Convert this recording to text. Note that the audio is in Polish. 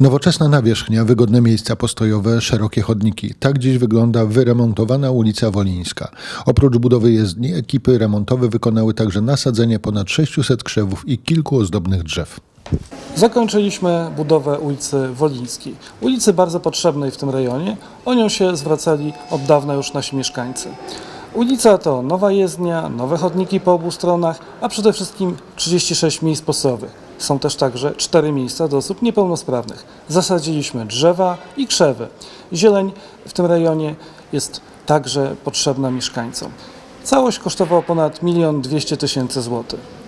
Nowoczesna nawierzchnia, wygodne miejsca postojowe, szerokie chodniki. Tak dziś wygląda wyremontowana ulica Wolińska. Oprócz budowy jezdni, ekipy remontowe wykonały także nasadzenie ponad 600 krzewów i kilku ozdobnych drzew. Zakończyliśmy budowę ulicy Wolińskiej. Ulicy bardzo potrzebnej w tym rejonie. O nią się zwracali od dawna już nasi mieszkańcy. Ulica to nowa jezdnia, nowe chodniki po obu stronach, a przede wszystkim 36 miejsc postojowych. Są też także 4 miejsca dla osób niepełnosprawnych. Zasadziliśmy drzewa i krzewy. Zieleń w tym rejonie jest także potrzebna mieszkańcom. Całość kosztowała ponad 1 200 tysięcy złotych.